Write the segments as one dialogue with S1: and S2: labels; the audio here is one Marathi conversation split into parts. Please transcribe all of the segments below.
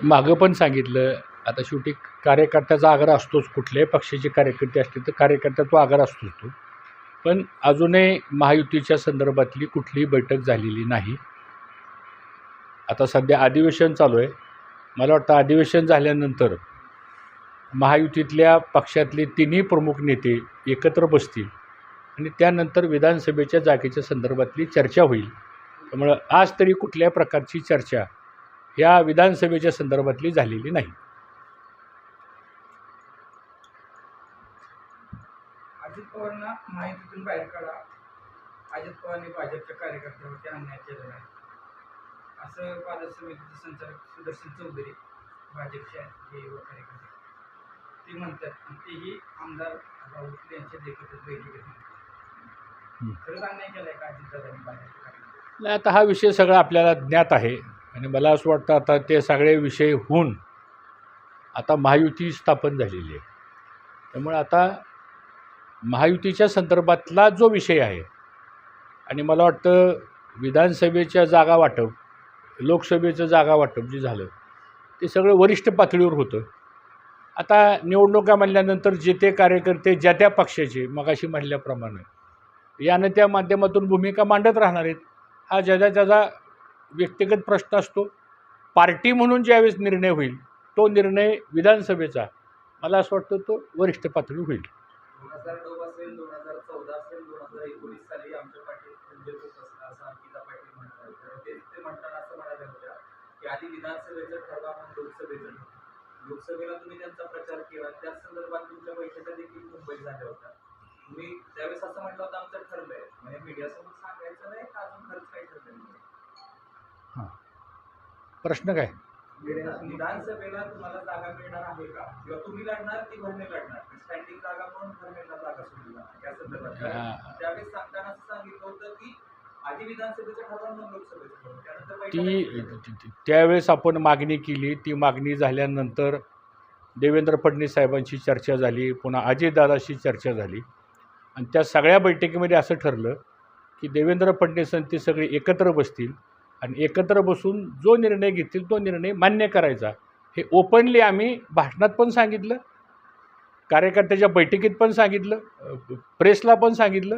S1: मागं पण सांगितलं. आता शेवटी कार्यकर्त्याचा आग्रह असतोच कुठल्याही पक्षाचे कार्यकर्ते असतील तर कार्यकर्त्या तो आग्रह असतोच तो. पण अजूनही महायुतीच्या संदर्भातली कुठलीही बैठक झालेली नाही. आता सध्या अधिवेशन चालू आहे. मला वाटतं अधिवेशन झाल्यानंतर महायुतीतल्या पक्षातले तिन्ही प्रमुख नेते एकत्र बसतील आणि त्यानंतर विधानसभेच्या जागेच्या संदर्भातली चर्चा होईल. त्यामुळं आज तरी कुठल्या प्रकारची चर्चा या विधानसभेच्या संदर्भातली झालेली नाही.
S2: अजित पवारांना माहितीतून बाहेर काढा. अजित पवारांनी भाजपच्या कार्यकर्त्यांवरती अन्याय केलेला आहे. असं बाजार समितीचे संचालक सुदर्शन चौधरी भाजपचे हे युवा कार्यकर्ते ते म्हणतात तेही आमदार राऊत यांच्या देखील बैठकीत. खरंच अन्याय केलाय का अजितदादांनी भाजपच्या
S1: नाही आता हा विषय सगळा आपल्याला ज्ञात आहे. आणि मला असं वाटतं आता ते सगळे विषय होऊन आता महायुती स्थापन झालेली आहे. त्यामुळे आता महायुतीच्या संदर्भातला जो विषय आहे आणि मला वाटतं विधानसभेच्या जागा वाटप लोकसभेचं जागा वाटप जे झालं ते सगळं वरिष्ठ पातळीवर होतं. आता निवडणुका म्हणल्यानंतर जे ते कार्यकर्ते ज्या त्या पक्षाचे मगाशी म्हणल्याप्रमाणे यानं त्या माध्यमातून भूमिका मांडत राहणार आहेत. हा ज्यादा त्याचा व्यक्तिगत प्रश्न असतो. पार्टी म्हणून ज्यावेळेस निर्णय होईल तो निर्णय विधानसभेचा मला असं वाटतं तो वरिष्ठ पातळी होईल.
S3: लोकसभेला तुम्ही त्यांचा प्रचार केला त्या संदर्भात तुमच्या बैठका देखील मुंबईत झाल्या होत्या तुम्ही त्यावेळेस असं म्हटलं होतं आमचं ठरलंय. म्हणजे मीडियासमोर सांगायचं नाही का अजून खर्च काही ठरलं
S1: प्रश्न काय?
S3: विधानसभेला तुम्हाला जागा मिळणार आहे का? किंवा तुम्ही लढणार की भरणे लढणार? स्टँडिंग जागा म्हणून भरणेला जागा सोडली जाणार? या संदर्भात.
S1: हा.
S3: त्यावेळेस सांगताना असं सांगितलं होतं की आधी विधानसभेचं ठरवा मग लोकसभेचं ठरवा. त्यानंतर
S1: ती त्यावेळेस आपण मागणी केली. ती मागणी झाल्यानंतर देवेंद्र फडणवीस साहेबांशी चर्चा झाली. पुन्हा अजितदादाशी चर्चा झाली. आणि त्या सगळ्या बैठकीमध्ये असं ठरलं की देवेंद्र फडणवीस आणि ते सगळे एकत्र बसतील. आणि एकत्र बसून जो निर्णय घेतील तो निर्णय मान्य करायचा. हे ओपनली आम्ही भाषणात पण सांगितलं कार्यकर्त्याच्या बैठकीत पण सांगितलं प्रेसला पण सांगितलं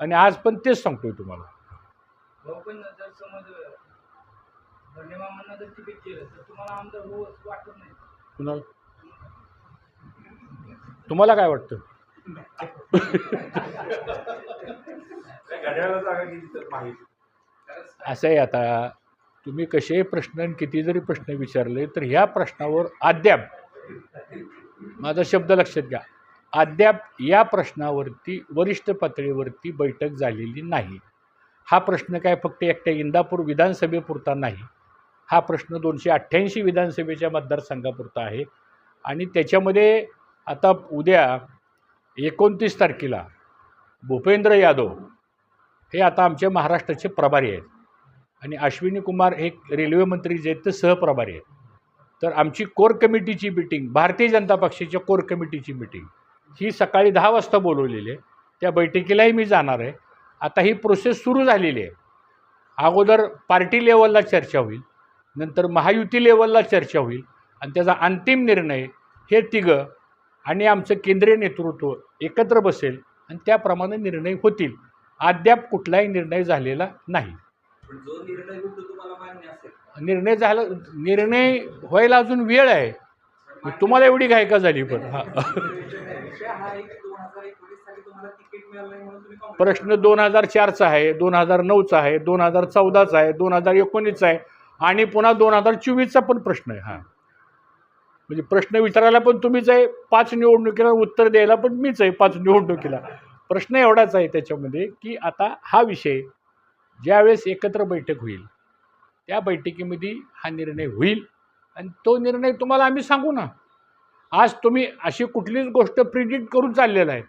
S1: आणि आज पण तेच सांगतोय तुम्हाला.
S2: तुम्हाला
S1: कुणाला? काय वाटतं?
S3: घड्याळाला जागा माहिती.
S1: असं आहे आता तुम्ही कसे प्रश्न आणि किती जरी प्रश्न विचारले तर ह्या प्रश्नावर अद्याप माझा शब्द लक्षात घ्या अद्याप या प्रश्नावरती वरिष्ठ पातळीवरती बैठक झालेली नाही. हा प्रश्न काय फक्त एकट्या इंदापूर विधानसभेपुरता नाही हा प्रश्न दोनशे अठ्ठ्याऐंशी विधानसभेच्या मतदारसंघापुरता आहे. आणि त्याच्यामध्ये आता उद्या एकोणतीस तारखेला भूपेंद्र यादव हे आता आमच्या महाराष्ट्राचे प्रभारी आहेत. आणि अश्विनी कुमार हे रेल्वे मंत्री जे आहेत ते सहप्रभारी आहेत. तर आमची कोर कमिटीची मिटिंग भारतीय जनता पक्षाच्या कोर कमिटीची मिटिंग ही सकाळी दहा वाजता बोलवलेली आहे. त्या बैठकीलाही मी जाणार आहे. आता ही प्रोसेस सुरू झालेली आहे. अगोदर पार्टी लेवलला चर्चा होईल नंतर महायुती लेवलला चर्चा होईल आणि त्याचा अंतिम निर्णय हे तिघं आणि आमचं केंद्रीय नेतृत्व एकत्र बसेल आणि त्याप्रमाणे निर्णय होतील. अद्याप कुठलाही निर्णय झालेला नाही.
S3: पण जो निर्णय होईल तो तुम्हाला मान्य असेल?
S1: निर्णय झाला निर्णय व्हायला अजून वेळ आहे. तुम्हाला एवढी घाय का झाली पण हा.
S3: विषय हा आहे की दोन हजार एकोणीस साली तुम्हाला तिकीट मिळालं नाही म्हणून तुम्ही काँग्रेस
S1: प्रश्न दोन हजार चारचा आहे दोन हजार नऊचा आहे दोन हजार चौदाचा आहे दोन हजार एकोणीसचा आहे आणि पुन्हा दोन हजार चोवीसचा पण प्रश्न आहे हा. म्हणजे प्रश्न विचारायला पण तुम्हीच आहे पाच निवडणुकीला उत्तर द्यायला पण मीच आहे पाच निवडणुकीला. प्रश्न एवढाच आहे त्याच्यामध्ये की आता हा विषय ज्यावेळेस एकत्र बैठक होईल त्या बैठकीमध्ये हा निर्णय होईल आणि तो निर्णय तुम्हाला आम्ही सांगू ना. आज तुम्ही अशी कुठलीच गोष्ट प्रिडिक्ट करून चाललेला आहे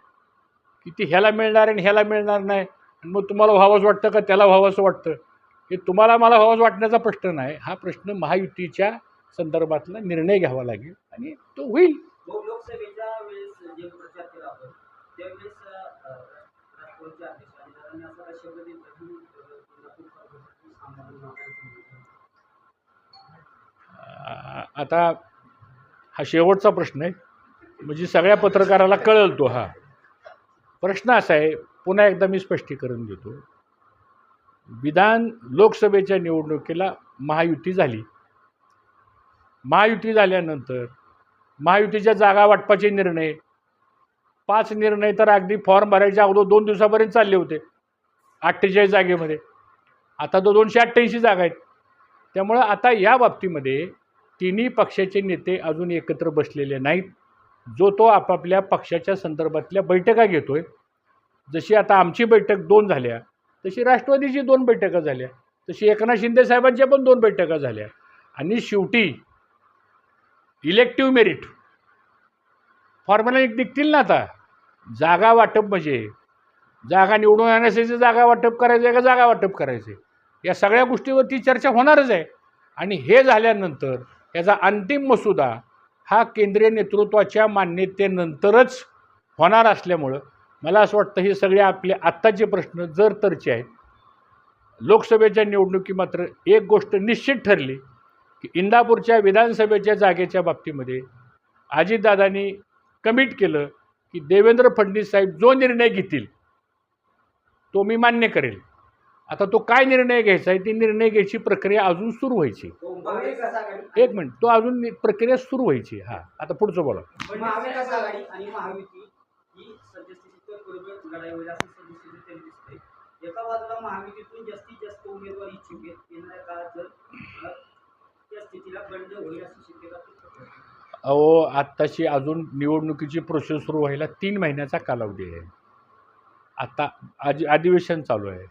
S1: की ती ह्याला मिळणार आणि ह्याला मिळणार नाही. आणि मग तुम्हाला व्हावंच वाटतं का त्याला व्हावंसं वाटतं? हे तुम्हाला मला व्हावंच वाटण्याचा प्रश्न नाही. हा प्रश्न महायुतीच्या संदर्भातला निर्णय घ्यावा लागेल आणि तो होईल.
S4: हो, लोकसभेच्या वेळेस जे प्रचार केला त्यावेळेस असा शब्द दिला की
S1: आता हा शेवटचा प्रश्न आहे. म्हणजे सगळ्या पत्रकाराला कळल तो हा. प्रश्न असा आहे पुन्हा एकदा मी स्पष्टीकरण देतो. विधान लोकसभेच्या निवडणुकीला महायुती झाली. महायुती झाल्यानंतर महायुतीच्या जागा वाटपाचे निर्णय. पाच निर्णय तर अगदी फॉर्म भरायच्या अगोदर दोन दिवसापर्यंत चालले होते. अठ्ठेचाळीस जागेमध्ये. आता तो दोनशे अठ्ठ्याऐंशी जागा आहेत. त्यामुळं आता या बाबतीमध्ये तिन्ही पक्षाचे नेते अजून एकत्र बसलेले नाहीत. जो तो आपापल्या पक्षाच्या संदर्भातल्या बैठका घेतो आहे जशी आता आमची बैठक दोन झाल्या तशी राष्ट्रवादीची दोन बैठका झाल्या तशी एकनाथ शिंदे साहेबांच्या पण दोन बैठका झाल्या. आणि शेवटी इलेक्टिव्ह मेरिट फॉर्म्युला निघतील ना आता. जागा वाटप म्हणजे जागा निवडून आणण्यासाठी जागा वाटप करायचं आहे का जागा वाटप करायचं आहे? या सगळ्या गोष्टीवरती चर्चा होणारच आहे. आणि हे झाल्यानंतर याचा अंतिम मसुदा हा केंद्रीय नेतृत्वाच्या मान्यतेनंतरच होणार असल्यामुळं मला असं वाटतं हे सगळे आपले आत्ताचे प्रश्न जर तरचे आहेत लोकसभेच्या निवडणुकी मात्र एक गोष्ट निश्चित ठरली की इंदापूरच्या विधानसभेच्या जागेच्या बाबतीमध्ये अजितदादांनी कमिट केलं की देवेंद्र फडणवीस साहेब जो निर्णय घेतील तो मी मान्य करेल. आता तो काय निर्णय घ्यायचा आहे ती निर्णय घ्यायची प्रक्रिया अजून सुरू व्हायची. एक मिनिट तो अजून प्रक्रिया सुरू व्हायची हां. आता पुढचं बोला.
S4: एका बाजूला जास्तीत जास्त उमेदवार इच्छुक आहेत येणाऱ्या काळात जर त्या स्थितीला होईल अशी शक्यता.
S1: अहो आत्ताची अजून निवडणुकीची प्रोसेस सुरू व्हायला तीन महिन्याचा कालावधी आहे. आता आजी अधिवेशन चालू आहे.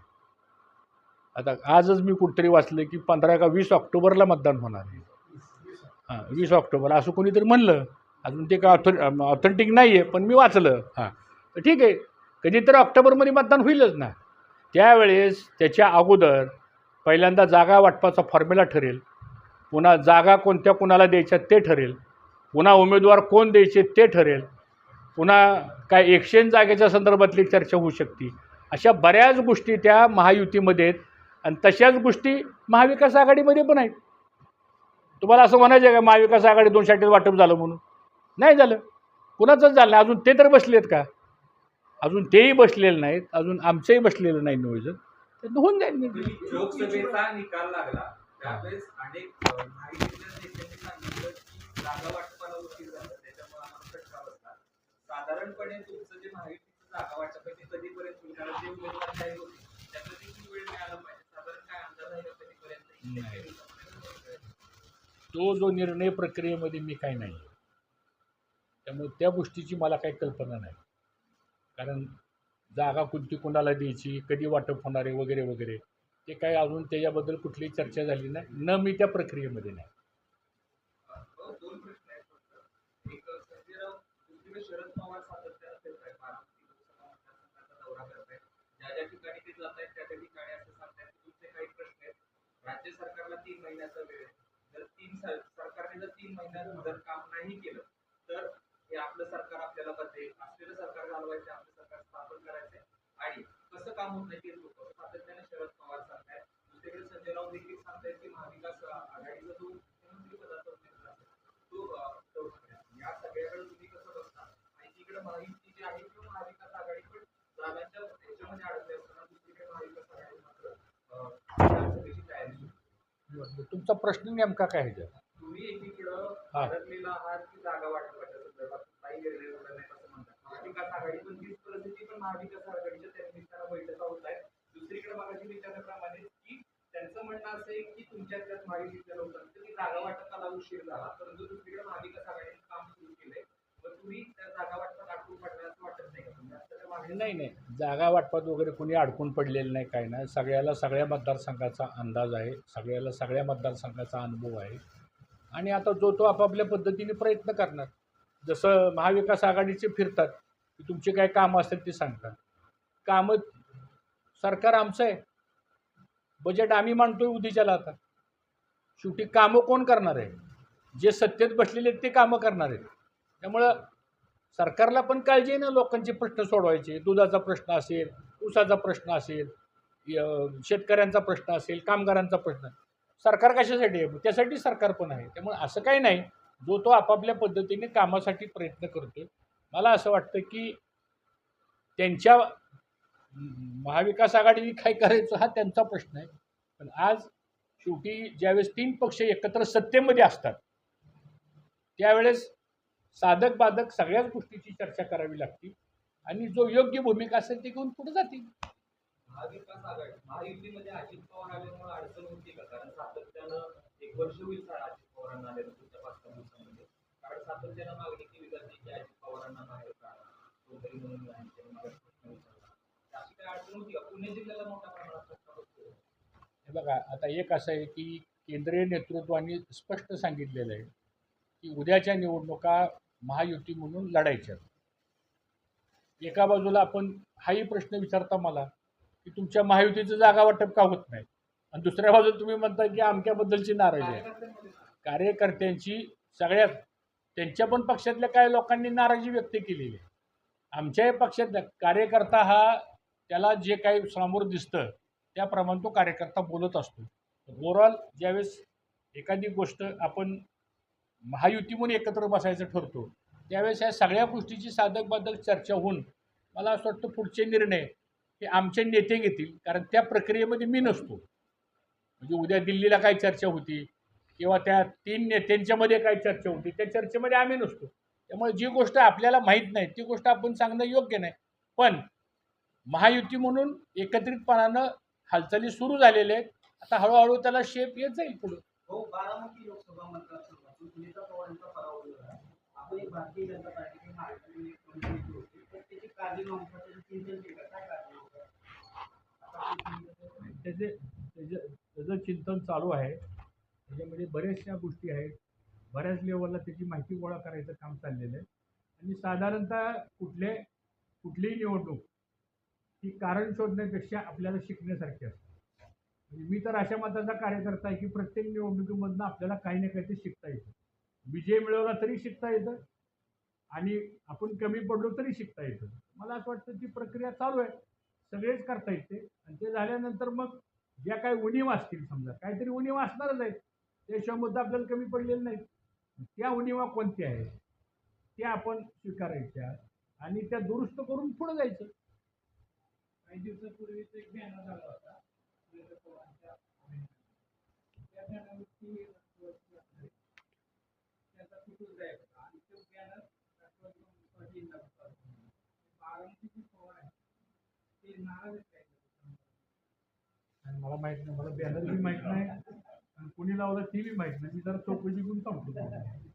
S1: आता आजच मी कुठेतरी वाचलं की पंधरा का वीस ऑक्टोबरला मतदान होणार आहे. हां वीस ऑक्टोबर असं कोणीतरी म्हणलं. अजून ते काय ऑथो ऑथेंटिक नाही आहे पण मी वाचलं. हां. तर ठीक आहे. कधीतरी ऑक्टोबरमध्ये मतदान होईलच ना. त्यावेळेस त्याच्या अगोदर पहिल्यांदा जागा वाटपाचा फॉर्म्युला ठरेल. पुन्हा जागा कोणत्या कुणाला द्यायच्या ते ठरेल. पुन्हा उमेदवार कोण द्यायचे ते ठरेल. पुन्हा काय एक्सचेंज जागेच्या संदर्भातली चर्चा होऊ शकते. अशा बऱ्याच गोष्टी त्या महायुतीमध्ये आहेत आणि तशाच गोष्टी महाविकास आघाडीमध्ये पण आहेत. तुम्हाला असं म्हणायचं आहे का महाविकास आघाडी दोन शाटीत वाटप झालं म्हणून? नाही झालं. कुणाचंच झालं नाही. अजून ते तर बसले आहेत का? अजून तेही बसलेले नाहीत. अजून आमचंही बसलेलं नाही नियोजन. तर होऊन जाईल
S3: लोकसभेचा निकाल लागला. त्यावेळेस अनेक साधारणपणे तुमचं जे महायुतीचं जागा वाटप आहे ते कधीपर्यंत होईल? कारण जे उमेदवार काही होते त्याचा देखील वेळ मिळाला पाहिजे. साधारण काय अंदाज आहे का कधीपर्यंत?
S1: तो जो निर्णय प्रक्रियेमध्ये मी काही नाही. त्यामुळे त्या गोष्टीची मला काही कल्पना नाही. कारण जागा कोणती कोणाला द्यायची कधी वाटप होणार आहे वगैरे वगैरे ते काही अजून त्याच्याबद्दल कुठलीही चर्चा झाली नाही. न मी त्या प्रक्रियेमध्ये नाही
S3: अ, दोन प्रश्न आहेत फक्त एक संजयराव दुसरीकडे शरद पवार सातत्यानं फिरतायत बारामती लोकसभा मतदारसंघाचा दौरा करतायत ज्या ज्या ठिकाणी ते जात आहेत त्या त्या ठिकाणी असं सांगतायत की तुमचे काही प्रश्न आहेत राज्य सरकारला तीन महिन्याचा वेळ आहे. जर तीन सरकारने जर तीन महिन्यात जर काम नाही केलं तर हे आपलं सरकार आपल्याला बदलेल. असलेलं सरकार घालवायचं आपलं सरकार स्थापन करायचंय. आणि कसं काम होत नाही ते लोक. सातत्याने शरद पवार सांगतायत. दुसरीकडे संजय राऊत देखील सांगतायत की महाविकास आघाडीचा जो मुख्यमंत्री पदाचा उमेदवार आहे, तो या सगळ्याकडे तुम्ही कसं बघता? आणि तिकडे महायुती जी आहे किंवा महाविकास आघाडी पण जागांच्या ह्याच्यामध्ये अडकले असताना दुसरीकडे महाविकास आघाडी मात्र
S1: तुमचा प्रश्न नेमका काय आहे त्यात?
S3: तुम्ही एकीकडं
S1: हा.
S3: अडकलेला आहात की जागा वाटपाच्या संदर्भात काही निर्णय झाला नाही असं म्हणतात महाविकास आघाडी पण तीच परिस्थिती पण महाविकास आघाडीच्या त्या निमित्तानं बैठका होत आहेत दुसरीकडे मागाशी विचारल्याप्रमाणे की त्यांचं म्हणणं असं आहे की महायुतीतल्या लोकांचं की जागा वाटपाला उशीर झाला परंतु दुसरीकडे महाविकास आघाडीने काम सुरू केलंय मग तुम्ही त्या जागा वाटपात असं वाटत नाही का तुम्ही असं त्या मागणी
S1: नाही नाही. जागा वाटपात वगैरे कोणी अडकून पडलेलं नाही काही नाही. सगळ्याला सगळ्या मतदारसंघाचा अंदाज आहे. सगळ्याला सगळ्या मतदारसंघाचा अनुभव आहे. आणि आता जो तो आपापल्या पद्धतीने प्रयत्न करणार. जसं महाविकास आघाडीचे फिरतात की तुमचे काय कामं असतील ते सांगतात. कामं सरकार आमचं आहे. बजेट आम्ही मांडतोय उद्याच्याला आता. शेवटी कामं कोण करणार आहे? जे सत्तेत बसलेले आहेत ते कामं करणार आहेत. त्यामुळं सरकारला पण काळजी आहे ना लोकांचे प्रश्न सोडवायचे. दुधाचा प्रश्न असेल ऊसाचा प्रश्न असेल शेतकऱ्यांचा प्रश्न असेल कामगारांचा प्रश्न सरकार कशासाठी आहे? त्यासाठी सरकार पण आहे. त्यामुळे असं काही नाही. जो तो आपापल्या पद्धतीने कामासाठी प्रयत्न करतो मला असं वाटतं की त्यांच्या महाविकास आघाडीने काय करायचं हा त्यांचा प्रश्न आहे. पण आज शेवटी ज्यावेळेस तीन पक्ष एकत्र सत्तेमध्ये असतात त्यावेळेस साधक बाधक सगळ्याच गोष्टीची चर्चा करावी लागते आणि जो योग्य भूमिका असेल ती घेऊन पुढे जातील. हे बघा आता एक असं आहे की केंद्रीय नेतृत्वाने स्पष्ट सांगितलेलं आहे की उद्याच्या निवडणुका महायुती म्हणून लढायच्या एका बाजूला आपण हाही प्रश्न विचारता मला की तुमच्या महायुतीचं जागा वाटप का होत नाही? आणि दुसऱ्या बाजूला तुम्ही म्हणता की आमक्याबद्दलची नाराजी आहे. कार्यकर्त्यांची सगळ्यात त्यांच्या पण पक्षातल्या काही लोकांनी नाराजी व्यक्त केलेली आहे. आमच्याही पक्षात कार्यकर्ता हा त्याला जे काही समोर दिसतं त्याप्रमाणे तो कार्यकर्ता बोलत असतो. ओव्हरऑल ज्यावेळेस एखादी गोष्ट आपण महायुती म्हणून एकत्र बसायचं ठरतो. त्यावेळेस या सगळ्या गोष्टीची साधक बाधक चर्चा होऊन मला असं वाटतं पुढचे निर्णय हे आमचे नेते घेतील. कारण त्या प्रक्रियेमध्ये मी नसतो. म्हणजे उद्या दिल्लीला काय चर्चा होती किंवा त्या तीन नेत्यांच्यामध्ये काय चर्चा होती त्या चर्चेमध्ये आम्ही नसतो. त्यामुळे जी गोष्ट आपल्याला माहीत नाही ती गोष्ट आपण सांगणं योग्य नाही. पण महायुती म्हणून एकत्रितपणानं हालचाली सुरू झालेल्या आहेत. आता हळूहळू त्याला शेप येत जाईल पुढे.
S4: पराभव झाला आपण एक भारतीय जनता पार्टीची महाराष्ट्रातील एक तर त्याची काळजी नव्हतं चिंतन केलं काय काळजी नव्हतं
S1: त्याचे त्याचं त्याचं चिंतन चालू आहे. त्याच्यामध्ये बऱ्याचशा गोष्टी आहेत. बऱ्याच लेवलला त्याची माहिती गोळा करायचं काम चाललेलं आहे. आणि साधारणतः कुठले कुठलीही निवडणूक ही कारण शोधण्यापेक्षा आपल्याला शिकण्यासारखी असते. म्हणजे मी तर अशा मताचा कार्यकर्ता आहे की प्रत्येक निवडणुकीमधनं आपल्याला काही ना काहीतरी शिकता येतं. विजय मिळवला तरी शिकता येतं आणि आपण कमी पडलो तरी शिकता येतं. मला असं वाटतं ती प्रक्रिया चालू आहे. सगळेच करता येते. आणि ते झाल्यानंतर मग ज्या काही उणीव असतील समजा काहीतरी उणीव असणारच आहेत. त्याशिवाय मुद्दा आपल्याला कमी पडलेले नाहीत. त्या उणीवा कोणत्या आहेत? त्या आपण स्वीकारायच्या आणि त्या दुरुस्त करून पुढे जायचं.
S2: काही दिवसापूर्वीच एक बॅनर झाला होता. त्याचा आणि आहे
S1: आणि मला माहीत नाही मला बॅनर बी माहीत नाही आणि कुणी लावलं ते बी माहीत नाही. मी जरा चौकशी करून सांगतो.